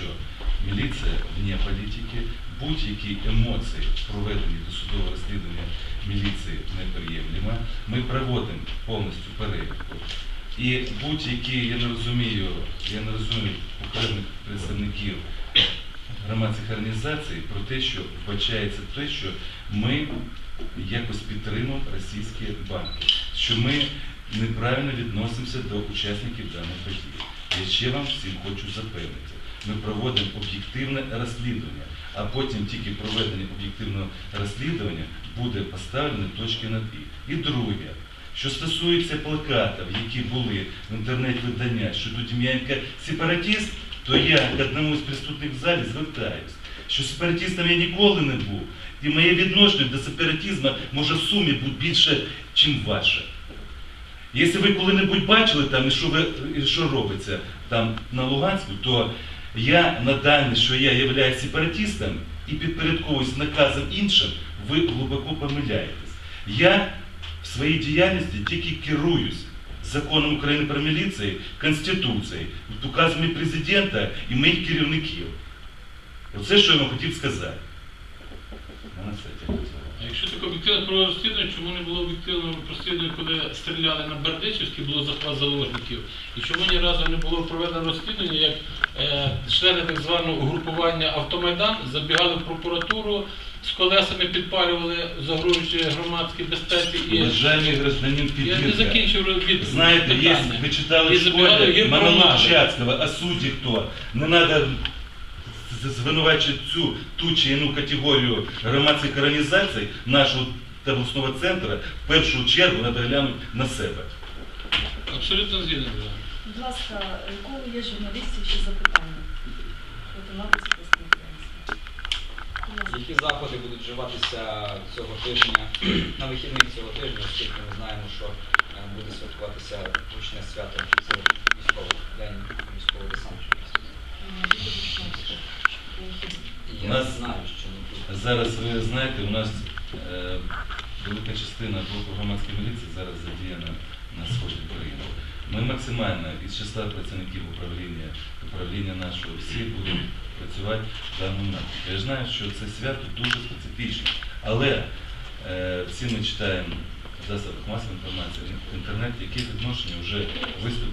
що міліція вне політики, будь-які емоції проведені до судового розслідування міліції неприємлема. Ми проводимо повністю перевірку. І будь-які, я не розумію, я не розумію окремих представників громадських організацій про те, що вбачається те, що ми якось підтримуємо російські банки, що ми неправильно відносимося до учасників даної події. Я ще вам всім хочу запевнити. Ми проводимо об'єктивне розслідування, а потім тільки проведення об'єктивного розслідування буде поставлено точки над «і». І друге, що стосується плакатів, які були в інтернет-видання щодо Дем'янка сепаратист, то я к одному з присутніх в залі звертаюсь, що сепаратистом я ніколи не був. І моє відношення до сепаратизму може в сумі бути більше, ніж ваше. Якщо ви коли-небудь бачили там, і що, ви, що робиться там на Луганську, то я на дані, що я являюсь сепаратистом і підпорядковуюсь наказом іншим, ви глибоко помиляєтесь. Я в своїй діяльності тільки керуюсь законом України про міліцію, Конституцією, указами президента і моїх керівників. Оце, що я вам хотів сказати. А якщо таке об'єктивне про розслідування, чому не було об'єктивного розслідування, коли стріляли на Бердичівській, було захват заложників? І чому ні разу не було проведено розслідування, як е, члени так званого угрупування Автомайдан забігали в прокуратуру, з колесами підпалювали, загрожуючи громадській безпеці і Уважаемый гражданин я не Петренко, закінчив від Знаєте, є, питання. ви читали І в забігали монолог мали. Чацького, а судді хто? Не треба звинувачувати цю ту чи іну категорію громадських організацій нашого та обласного центру, в першу чергу треба глянути на себе. Абсолютно згідно. Будь ласка, у кого є журналістів ще запитання? Які заходи будуть вживатися цього тижня на вихідних цього тижня, оскільки ми знаємо, що е, буде святкуватися гучне свято це військовий день військового десанту. І У я нас-. Зараз ви знаєте, у нас е, велика частина блоку громадської міліції зараз задіяна на сході країни. Ми максимально із числа працівників управління, управління нашого, всі будемо працювати в даному напрямку. Я знаю, що це свято дуже специфічне, але е, всі ми читаємо в засобах масової інформації, в інтернеті, які відношення вже виступ